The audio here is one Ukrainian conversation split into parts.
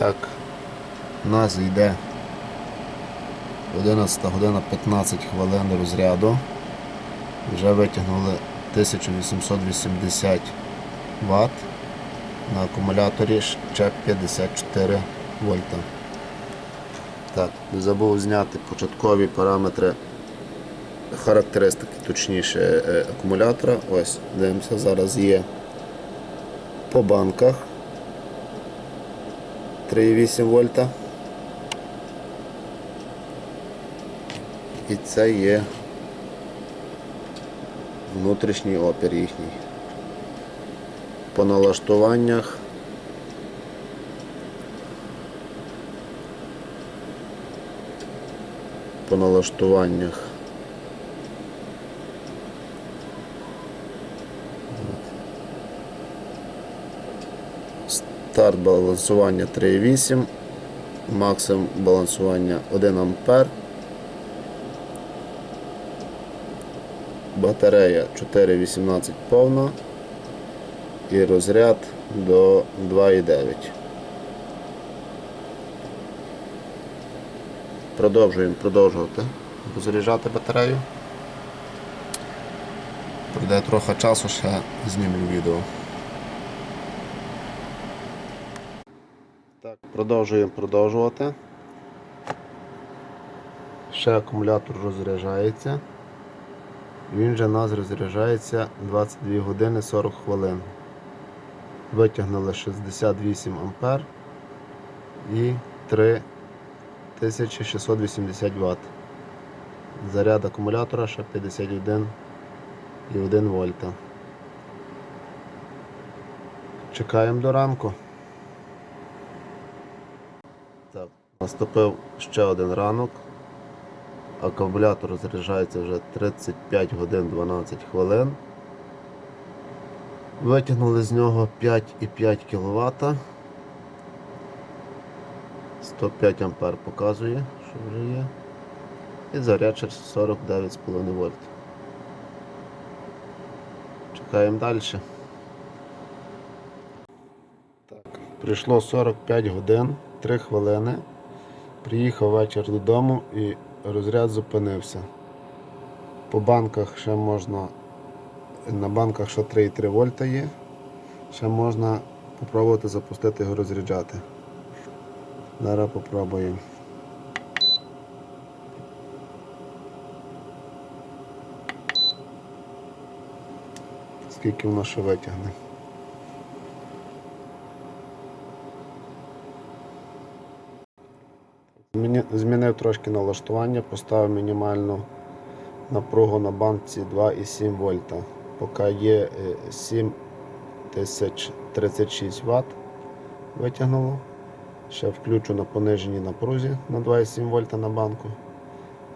Так, у нас йде 11 година 15 хвилин розряду. Вже витягнули 1880 Вт. На акумуляторі ще 54 вольта. Так, не забув зняти початкові параметри, характеристики, точніше, е, акумулятора. Ось, дивимося, зараз є по банках 3,8 вольта. І це є внутрішній опір їхній. По налаштуваннях по налаштуваннях старт балансування 3,8 максимум балансування 1 ампер. Батарея 4,18 повна. І розряд до 2,9 продовжуємо продовжувати розряджати батарею. Пройде трохи часу ще знімемо відео продовжуємо продовжувати. Ще акумулятор розряджається. Він же у нас розряджається 22 години 40 хвилин. Витягнули 68 ампер і 3680 Вт. Заряд акумулятора ще 51,1 вольта. Чекаємо до ранку. Так, наступив ще один ранок. Акумулятор заряджається вже 35 годин 12 хвилин. Витягнули з нього 5,5 кВт. 105 ампер показує, що вже є. І заряд 49,5 вольт. Чекаємо далі. Так, прийшло 45 годин, 3 хвилини. Приїхав вечір додому і розряд зупинився. По банках ще можна, на банках ще 3,3 вольта є. Ще можна спробувати запустити його розряджати. Зараз попробуємо. Скільки воно ще витягне. Змінив трошки налаштування, поставив мінімальну напругу на банці 2,7 вольта. Поки є е, 7036 Вт витягнуло. Ще включу на пониженій напрузі на 2,7 вольта на банку.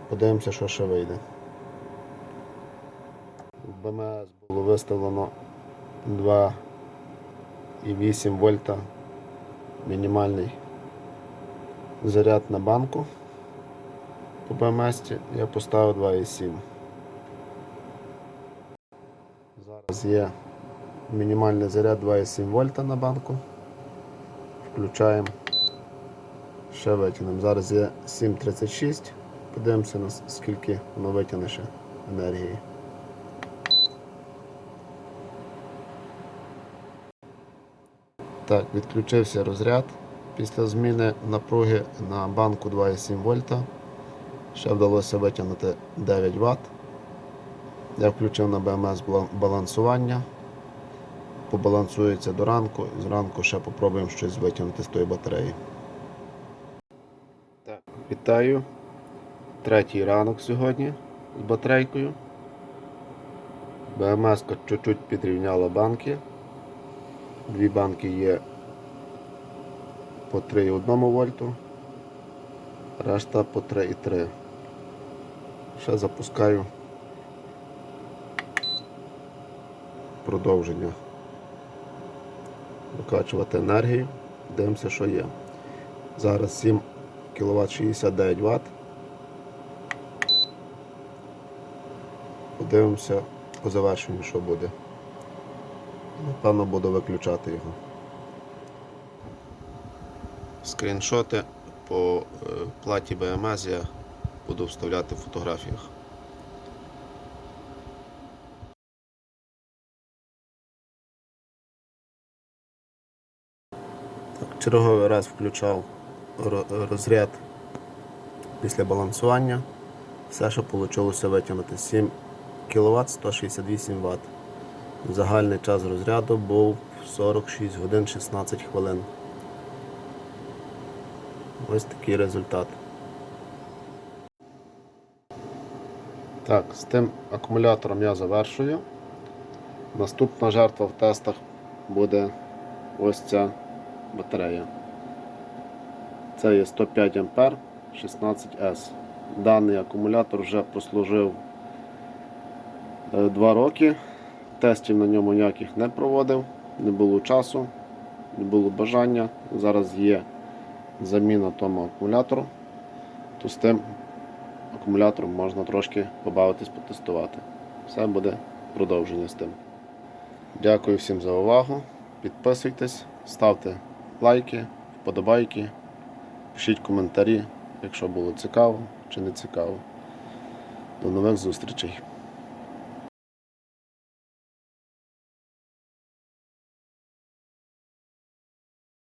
Подивимося, що ще вийде. В БМС було виставлено 2,8 вольта мінімальний заряд на банку по БМС я поставив 2,7. Зараз є мінімальний заряд 2,7 вольта на банку. Включаємо. Ще витягнемо. Зараз є 7,36. Подивимося скільки воно витягне ще енергії. Так, відключився розряд. Після зміни напруги на банку 2,7 вольта ще вдалося витягнути 9 Вт. Я включив на БМС балансування. Побалансується до ранку і зранку ще попробуємо щось витягнути з тої батареї. Так, вітаю. Третій ранок сьогодні з батарейкою. БМС чуть-чуть підрівняла банки. Дві банки є по 3,1 вольту, решта по 3,3. Ще запускаю продовження. Викачувати енергію, дивимося, що є. Зараз 7 кВт 69 Вт. Подивимося по завершенню, що буде. Напевно, буду виключати його. Скріншоти по е, платі БМС я буду вставляти в фотографіях. Так, черговий раз включав розряд після балансування. Все, що вийшло витягнути 7 кВт 168 Вт. Загальний час розряду був 46 годин 16 хвилин. Ось такий результат. Так, з тим акумулятором я завершую. Наступна жертва в тестах буде ось ця батарея. Це є 105 А 16С. Даний акумулятор вже прослужив 2 роки. Тестів на ньому ніяких не проводив, не було часу, не було бажання. Зараз є заміна тому акумулятору, то з тим акумулятором можна трошки побавитись, потестувати. Все буде продовження з тим. Дякую всім за увагу. Підписуйтесь, ставте лайки, вподобайки, пишіть коментарі, якщо було цікаво чи не цікаво. До нових зустрічей!